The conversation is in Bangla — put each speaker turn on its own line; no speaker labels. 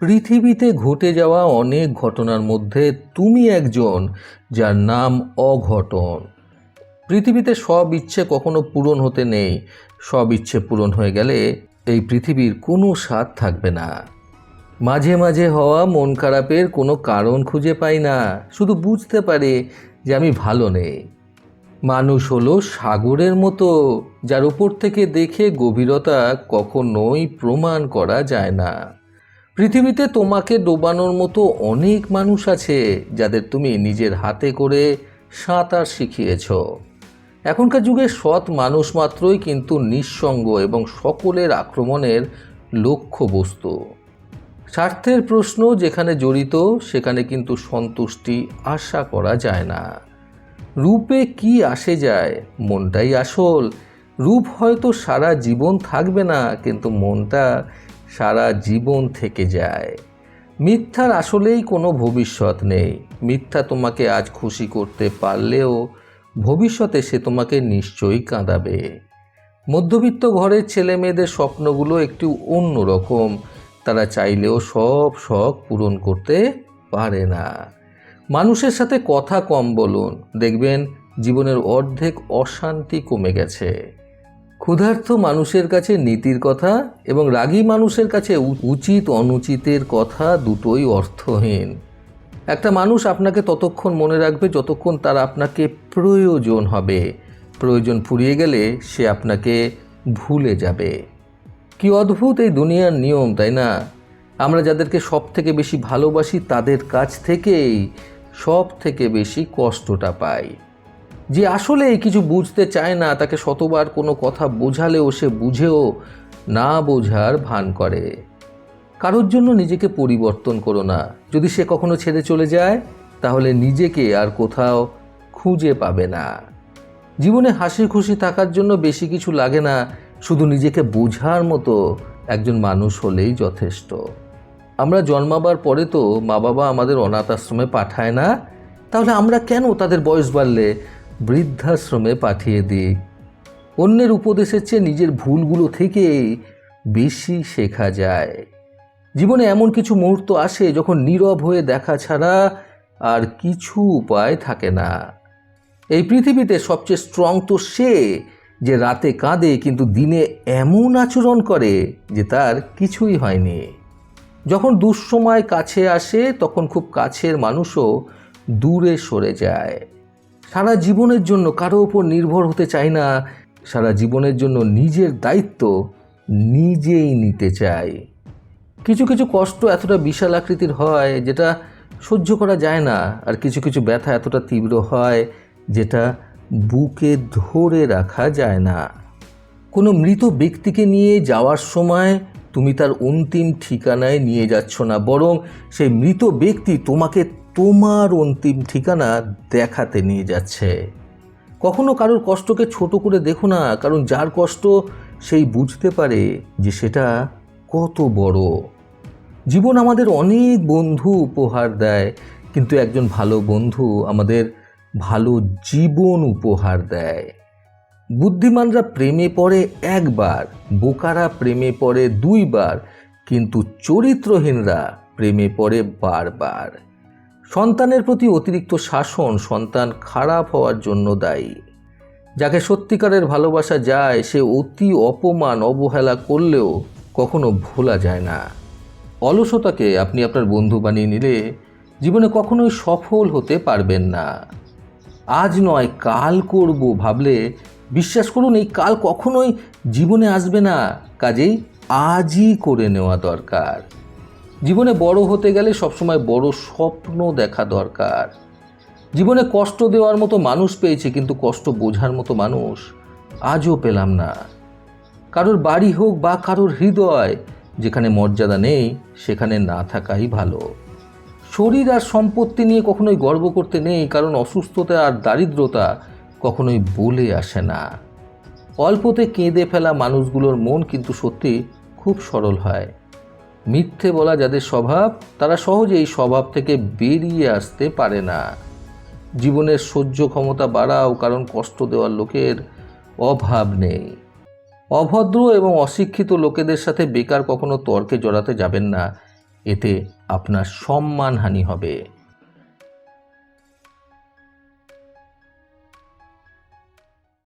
পৃথিবীতে ঘটে যাওয়া অনেক ঘটনার মধ্যে তুমি একজন, যার নাম অঘটন। পৃথিবীতে সব ইচ্ছে কখনো পূরণ হতে নেই। সব ইচ্ছে পূরণ হয়ে গেলে এই পৃথিবীর কোনো স্বাদ থাকবে না। মাঝে মাঝে হওয়া মন খারাপের কোনো কারণ খুঁজে পাই না। শুধু বুঝতে পারে যে আমি ভালো নেই। মানুষ হলো সাগরের মতো, যার উপর থেকে দেখে গভীরতা কখনোই প্রমাণ করা যায় না। পৃথিবীতে তোমাকে ডোবানোর মতো অনেক মানুষ আছে যাদের তুমি নিজের হাতে করে সাঁতার শিখিয়েছ। এখনকার যুগে সৎ মানুষ মাত্রই কিন্তু নিঃসঙ্গ এবং সকলের আক্রমণের লক্ষ্যবস্তু। স্বার্থের প্রশ্ন যেখানে জড়িত, সেখানে কিন্তু সন্তুষ্টি আশা করা যায় না। রূপে কি আসে যায়? মনটাই আসল। রূপ হয়তো সারা জীবন থাকবে না, কিন্তু মনটা সারা জীবন থেকে যায়। মিথ্যার আসলেই কোনো ভবিষ্যৎ নেই। মিথ্যা তোমাকে আজ খুশি করতে পারলেও ভবিষ্যতে সে তোমাকে নিশ্চয়ই কাঁদাবে। মধ্যবিত্ত ঘরের ছেলে মেয়েদের স্বপ্নগুলো একটু অন্যরকম তারা চাইলেও সব শখ পূরণ করতে পারে না। মানুষের সাথে কথা কম বলুন। দেখবেন জীবনের অর্ধেক অশান্তি কমে গেছে। ক্ষুধার্ত মানুষের কাছে নীতির কথা এবং রাগী মানুষের কাছে উচিত অনুচিতের কথা দুটোই অর্থহীন। একটা মানুষ আপনাকে ততক্ষণ মনে রাখবে যতক্ষণ তার আপনাকে প্রয়োজন হবে। প্রয়োজন ফুরিয়ে গেলে সে আপনাকে ভুলে যাবে। কি অদ্ভুত এই দুনিয়ার নিয়ম, তাই না? আমরা যাদেরকে সব থেকে বেশি ভালোবাসি তাদের কাছ থেকেই সব থেকে বেশি কষ্টটা পাই। যে আসলে কিছু বুঝতে চায় না, তাকে শতবার কোনো কথা বোঝালেও সে বুঝেও না বোঝার ভান করে। কারোর জন্য নিজেকে পরিবর্তন করো না। যদি সে কখনো ছেড়ে চলে যায়, তাহলে নিজেকে আর কোথাও খুঁজে পাবে না। জীবনে হাসি খুশি থাকার জন্য বেশি কিছু লাগে না, শুধু নিজেকে বোঝার মতো একজন মানুষ হলেই যথেষ্ট। আমরা জন্মাবার পরে তো মা বাবা আমাদের অনাথ আশ্রমে পাঠায় না, তাহলে আমরা কেন তাদের বয়স বাড়লে? বৃদ্ধাশ্রমে পাঠিয়ে দিই অন্যের উপদেশের চেয়ে নিজের ভুলগুলো থেকে বেশি শেখা যায়। জীবনে এমন কিছু মুহূর্ত আসে যখন নীরব হয়ে দেখা ছাড়া আর কিছু উপায় থাকে না। এই পৃথিবীতে সবচেয়ে স্ট্রং তো সে যে রাতে কাঁদে কিন্তু দিনে এমন আচরণ করে যে তার কিছুই হয়নি। যখন দুঃসময় কাছে আসে তখন খুব কাছের মানুষও দূরে সরে যায়। সারা জীবনের জন্য কারও ওপর নির্ভর হতে চাই না। সারা জীবনের জন্য নিজের দায়িত্ব নিজেই নিতে চাই কিছু কিছু কষ্ট এতটা বিশাল আকৃতির হয় যেটা সহ্য করা যায় না, আর কিছু কিছু ব্যথা এতটা তীব্র হয় যেটা বুকে ধরে রাখা যায় না। কোনো মৃত ব্যক্তিকে নিয়ে যাওয়ার সময় তুমি তার অন্তিম ঠিকানায় নিয়ে যাচ্ছ না, বরং সেই মৃত ব্যক্তি তোমাকে তোমার অন্তিম ঠিকানা দেখাতে নিয়ে যাচ্ছে। কখনো কারোর কষ্টকে ছোট করে দেখো না, কারণ যার কষ্ট সেই বুঝতে পারে যে সেটা কত বড়। জীবন আমাদের অনেক বন্ধু উপহার দেয়, কিন্তু একজন ভালো বন্ধু আমাদের ভালো জীবন উপহার দেয়। বুদ্ধিমানরা প্রেমে পড়ে একবার, বোকারা প্রেমে পড়ে দুইবার, কিন্তু চরিত্রহীনরা প্রেমে পড়ে বারবার। সন্তানের প্রতি অতিরিক্ত শাসন সন্তান খারাপ হওয়ার জন্য দায়ী। যাকে সত্যিকারের ভালোবাসা যায়, সে অতি অপমান, অবহেলা করলেও কখনো ভোলা যায় না। অলসতাকে আপনি আপনার বন্ধু বানিয়ে নিলে জীবনে কখনোই সফল হতে পারবেন না। আজ নয়, কাল করব ভাবলে বিশ্বাস করুন, এই কাল কখনোই জীবনে আসবে না। কাজেই আজই করে নেওয়া দরকার। জীবনে বড় হতে গেলে সবসময় বড় স্বপ্ন দেখা দরকার। জীবনে কষ্ট দেওয়ার মতো মানুষ পেয়েছে, কিন্তু কষ্ট বোঝার মতো মানুষ আজও পেলাম না। কারোর বাড়ি হোক বা কারোর হৃদয়, যেখানে মর্যাদা নেই, সেখানে না থাকাই ভালো। শরীর আর সম্পত্তি নিয়ে কখনোই গর্ব করতে নেই, কারণ অসুস্থতা আর দারিদ্রতা কখনোই বলে আসে না। অল্পতে কেঁদে ফেলা মানুষগুলোর মন কিন্তু সত্যি খুব সরল হয়। মিথ্যে বলা যাদের স্বভাব, তারা সহজে এই স্বভাব থেকে বেরিয়ে আসতে পারে না। জীবনের সহ্য ক্ষমতা বাড়াও, কারণ কষ্ট দেওয়ার লোকের অভাব নেই। অভদ্র এবং অশিক্ষিত লোকেদের সাথে বেকার কখনো তর্কে জড়াতে যাবেন না। এতে আপনার সম্মানহানি হবে।